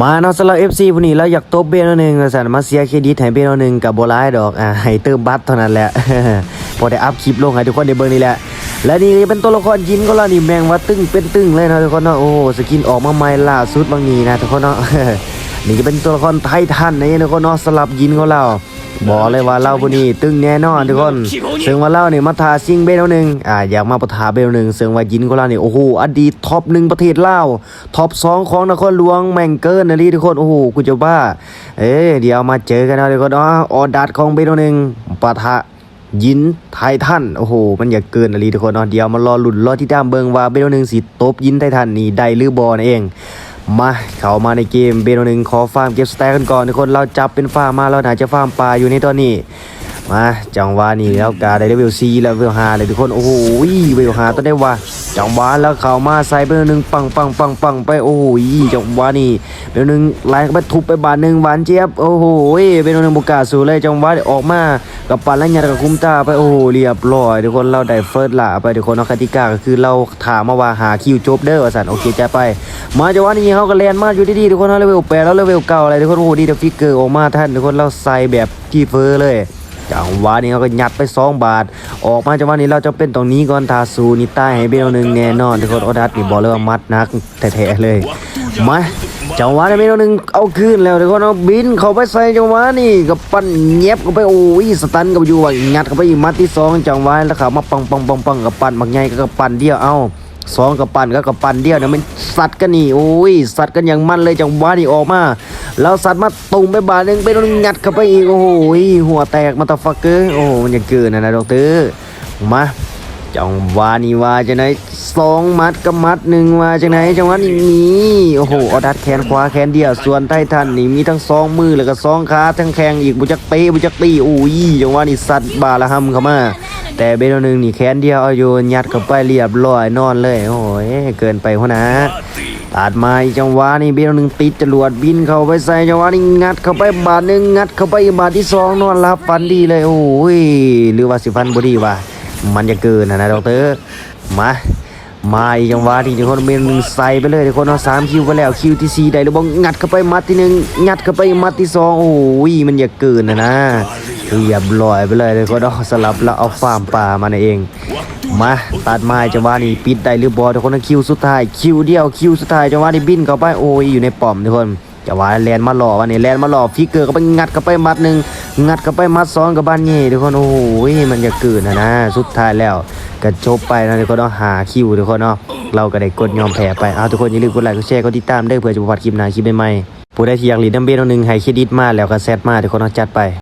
มาเนาะสำหรับ FC ผู้นี้เราอยากตบเบนหนึ่งสั่นมาเสียเครดิตให้เบนหนึ่งกับโบลายดอกอ่าให้เติมบัตรเท่านั้นแหละ พอได้อัพคลิปลงให้ทุกคนได้เบิ่งนี่แหละ และนี่เป็นตัวละครยินก็แล้วนี่แมงว่าตึ้งเป็นตึ้งเลยนะทุกคนเนาะโอ้สกินออกมาใหม่ล่าสุดบางนี้นะทุกคนเนาะนี่ก็เป็นตัวละครไททันนะทุกคนเนาะสลับยินของเรา บอกเลยว่าเราผู้นี้ตึงแน่นอนทุกคนซึ่งว่าเราเนี่ยมาทาซิงเบลหนึ่งอ่าอยากมาปะทาเบลหนึ่งซึ่งว่ายินของเราเนี่ยโอ้โหอดีตท็อปหนึ่งประเทศลาวท็อปสองของนครหลวงแม่งเกินนะลีทุกคนโอ้โหกูจะบ้า เอ้เดี๋ยวมาเจอกันนะทุกคนเนาะออดัดของเบลหนึ่งปะทะยินไททันโอ้โห มันอย่าเกินอะไรทุกคนเนาะเดี๋ยวมารอหลุ่นรอที่ตามเบิงว่าเบโนหนึ่งสิตบยินไททันนี่ได้หรือบอนั่นเอง มาเข้ามาในเกมเบนหนึ่งขอฟาร์มเก็บสแต็กกันก่อนทุกคนเราจับเป็นฟาร์มมาเราไหนจะฟาร์มปลาอยู่ในตอนนี้ มาจังหวะนี้แล้วกาได้เลเวลซีแล้วเวลหาเลยทุกคนโอ้โหเวลหาต้องได้ว่าจังหวะแล้วเข้ามาใส่เบโนหนึ่งปังปังปังปังไปโอ้โหจังหวะนี้เบโนหนึ่งไล่ไปทุบไปบาทหนึ่งหวานเจี๊ยบโอ้โหเบโนหนึ่งบุกกาสู้เลยจังหวะออกมากับปันแล้วยัดกับคุ้มตาไปโอ้โหเรียบร้อยทุกคนเราได้เฟิร์สละไปทุกคนเนาะกติกาก็คือเราถามมาว่าหาคิวจบเด้อสันโอเคจะไป มาจังหวะนี้เขาก็แลนมาอยู่ดีๆทุกคนเนาเลเวลแปดแล้วเลเวลเก้าอะไรทุกคนโอ้โหดีเดฟิกเกอร์ออกมาท่านทุกคนเราใส่แบบที่เฟอร์เลย จังหวะนี้เขาก็ยัดไปสองบาท ออกมาจังหวะนี้เราจะเป็นตรงนี้ก่อนทาซูนี่ใต้ให้เบลหนึ่งแน่นอนทุกคนโอดัสนี่บอกเลยว่ามัดนักแท้ๆเลยมาจังหวะนี้เบลหนึ่งเอาคืนแล้วทุกคนเอาบินเข้าไปใส่จังหวะนี้กับปั้นเงียบเข้าไปโอ้ยสตันกับอยู่ว่างัดเข้าไปอีกมัดที่สองจังหวะแล้วเขามาปังปังปังปังกับปั้นมักใหญ่กับปั้นเดียวเอา สองกับปั้นก็กับปั้นเดียวเนี่ยมันสัตว์กันนี่โอ้ยสัตว์กันอย่างมันเลยจังหวะนี้ออกมา แล้วสัตว์มาตุ่มไปบาทหนึงไปโดนงัดเข้าไปอีกโอ้โหหัวแตกมาตาฟักเกอร์โอ้โหมันจะเกินนะนะดอกเตอร์มาจังหวะนี้ว่าจะไหนสองมัดกับมัดหนึ่งว่าจะไหนจังหวะนี้นี่โอ้โหเอาดัดแขนขวาแขนเดียวส่วนไททันนี่มีทั้งสองมือแล้วก็สองขาทั้งแข้งอีกบุจักเตะบุจักตีโอ้ยจังหวะนี้สัตว์บาละหำเข้ามา แต่เบลหนึ่งนี่แขนเดียวเอาโยนยัดเข้าไปเรียบร้อยนอนเลยโอ้ยเกินไปหัวนะตัดมาอีจังหวะนี้เบลหนึ่งติดจรวดบินเข้าไปใส่จังหวะนี้งัดเข้าไปบาทหนึ่งงัดเข้าไปบาทที่สองนอนรับฟันดีเลยโอ้ยหรือว่าสิฟันบดีวะมันจะเกินนะนะดอกเตอร์มามาอีกจังหวะที่ทุกคนเบลหนึ่งใส่ไปเลยทุกคนเอาสามคิวไปแล้วคิวที่สี่ได้หรือบ้งัดเข้าไปมัดที่หนึ่งงัดเข้าไปมัดที่สองโอ้ยมันจะเกินนะนะ เรียบร้อยไปเลยทุกคนเอสลับแล้วเอาฟาร์มป่ามาเอง มาตัดไม้จังหวะนี้ปิดได้หรือบอทุกคนนะคิวสุดท้ายคิวเดียวคิวสุดท้ายจังหวะนี้บินเข้าไปโอ้ยอยู่ในป้อมทุกคนจังหวะแลนมาหล่อวันนี้แลนมาหล่อฟิกเกอร์ก็ไปงัดเข้าไปมัดหนึ่งงัดเข้าไปมัดสองกับบ้านเย่ทุกคนโอ้โหมันจะเกิดนะนะสุดท้ายแล้วก็จบไปนะทุกคนต้องหาคิวทุกคนเนาะเราก็ได้กดยอมแพ้ไปเอาทุกคนอย่าลืมกดไลค์กดแชร์กดติดตามได้เพื่อจะประวัติคลิปหน้าคลิปใหม่ๆผู้ได้ที่อยากรีดน้ำเบี้ยหนึ่งให้เครดิตมาแล้วก็แซดมาทุกคนต้องจัดไป